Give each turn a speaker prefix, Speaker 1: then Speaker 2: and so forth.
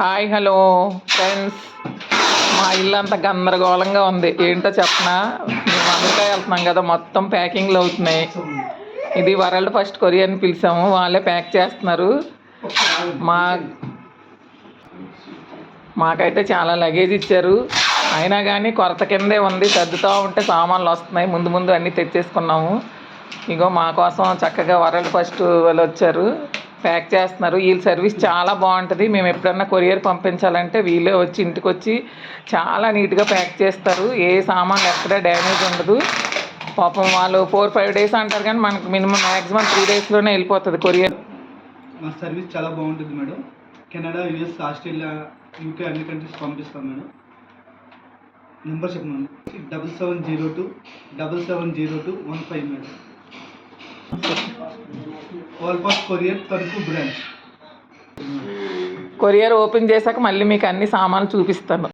Speaker 1: Hi hello. Friends మా ఇల్లు అంత గందరగోళంగా ఉంది. ఏంటో చెప్పనా? మేము అమెరికా వెళ్తున్నాం కదా మొత్తం ప్యాకింగ్లు అవుతున్నాయి. ఇది వరల్డ్ ఫస్ట్ కొరియర్ అని పిలిచాము వాళ్ళే ప్యాక్ చేస్తున్నారు. మా మాకైతే చాలా లగేజ్ ఇచ్చారు. అయినా కానీ కొరత కిందే ఉంది. సర్దుతూ ఉంటే సామాన్లు వస్తున్నాయి. ముందు ముందు అన్నీ తెచ్చేసుకున్నాము. ఇగో మా కోసం చక్కగా వరల్డ్ ఫస్ట్ వాళ్ళు వచ్చారు. ప్యాక్ చేస్తున్నారు. వీళ్ళ సర్వీస్ చాలా బాగుంటుంది. మేము ఎప్పుడన్నా కొరియర్ పంపించాలంటే వీళ్ళే వచ్చి ఇంటికి వచ్చి చాలా నీట్గా ప్యాక్ చేస్తారు. ఏ సామాన్ ఎక్కడ డ్యామేజ్ ఉండదు. పాపం వాళ్ళు ఫోర్ ఫైవ్ డేస్ అంటారు కానీ మనకు మినిమం మ్యాక్సిమం త్రీ డేస్లోనే వెళ్ళిపోతుంది కొరియర్.
Speaker 2: మా సర్వీస్ చాలా బాగుంటుంది madam. Canada US Australia UK అన్ని కంట్రీస్ పంపిస్తాం మేడం. నెంబర్ చెప్పండి double seven zero two double seven zero two one five madam. Courier Tanuku branch
Speaker 1: courier open చేశాక మళ్ళీ మీకు అన్ని సామాన్లు చూపిస్తాను.